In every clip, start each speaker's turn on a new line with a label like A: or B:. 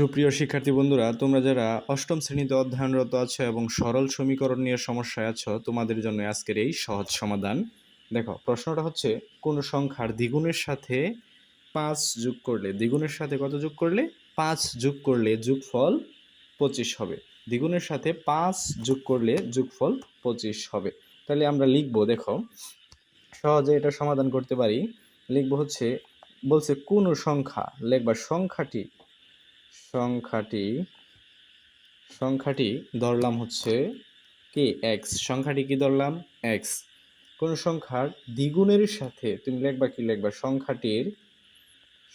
A: সুপ্রিয় শিক্ষার্থী বন্ধুরা, তোমরা যারা অষ্টম শ্রেণীতে অধ্যয়নরত আছো এবং সরল সমীকরণ নিয়ে সমস্যায় আছো, তোমাদের জন্য আজকের এই সহজ সমাধান। দেখো, প্রশ্নটা হচ্ছে, কোন সংখ্যার দ্বিগুণের সাথে পাঁচ যোগ করলে, দ্বিগুণের সাথে কত যোগ করলে? পাঁচ যোগ করলে যোগফল পঁচিশ হবে। দ্বিগুণের সাথে পাঁচ যোগ করলে যোগফল পঁচিশ হবে। তাহলে আমরা লিখব, দেখো, সহজে এটা সমাধান করতে পারি। লিখব হচ্ছে, বলছে, কোন সংখ্যা, লেখবা, সংখ্যাটি সংখ্যাটি সংখ্যাটি ধরলাম হচ্ছে কি? এক্স সংখ্যাটি কি ধরলাম? এক্স কোন সংখ্যার দ্বিগুণের সাথে তুমি লিখবা কি লিখবা? সংখ্যাটির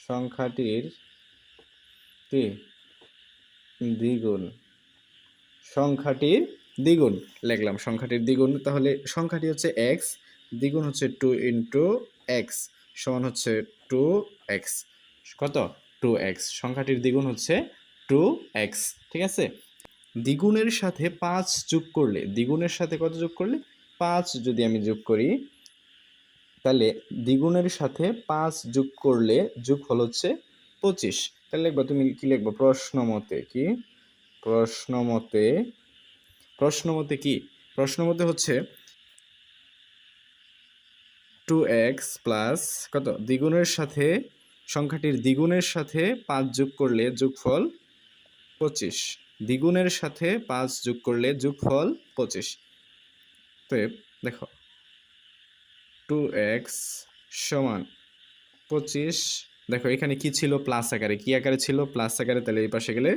A: সংখ্যাটির কি দ্বিগুণ। সংখ্যাটির দ্বিগুণ। লিখলাম সংখ্যাটির দ্বিগুণ। তাহলে সংখ্যাটি হচ্ছে এক্স দ্বিগুণ হচ্ছে টু ইন্টু এক্স সমান হচ্ছে টু এক্স কত? Two x. সংখ্যাটির দ্বিগুণ হচ্ছে টু এক্স, ঠিক আছে? দ্বিগুণের সাথে পাঁচ যোগ করলে, দ্বিগুণের সাথে কত যোগ করলে? পাঁচ যদি আমি যোগ করি, তাহলে দ্বিগুণের সাথে পাঁচ যোগ করলে যোগফল হচ্ছে পঁচিশ। তাহলে লিখব, তুমি কি লিখব? প্রশ্ন মতে কি? প্রশ্ন মতে প্রশ্ন মতে কি? প্রশ্ন মতে হচ্ছে টু এক্স প্লাস কত? দ্বিগুণের সাথে সংখ্যাটির দ্বিগুণের সাথে পাঁচ যোগ করলে যোগফল পঁচিশ। দ্বিগুণের সাথে পাঁচ যোগ করলে যোগফল পঁচিশ। তো দেখো, টু এক্স সমান পঁচিশ। দেখো, এখানে কি ছিল? প্লাস আকারে। কি আকারে ছিল? প্লাস আকারে। তাহলে এই পাশে গেলে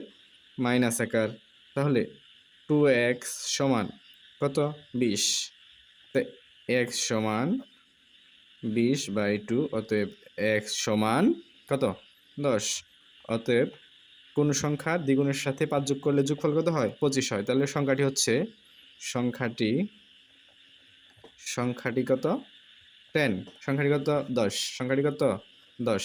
A: মাইনাস আকার। তাহলে টু এক্স সমান কত? বিশ। তো এক্স সমান বিশ বাই টু অতএব এক্স সমান কত? দশ। অতএব কোন সংখ্যা দ্বিগুণের সাথে পাঁচ যোগ করলে যোগফল কত হয়? পঁচিশ হয়। তাহলে সংখ্যাটি হচ্ছে, সংখ্যাটি সংখ্যাটি কত? টেন। সংখ্যাটি কত? দশ। সংখ্যাটি কত? দশ।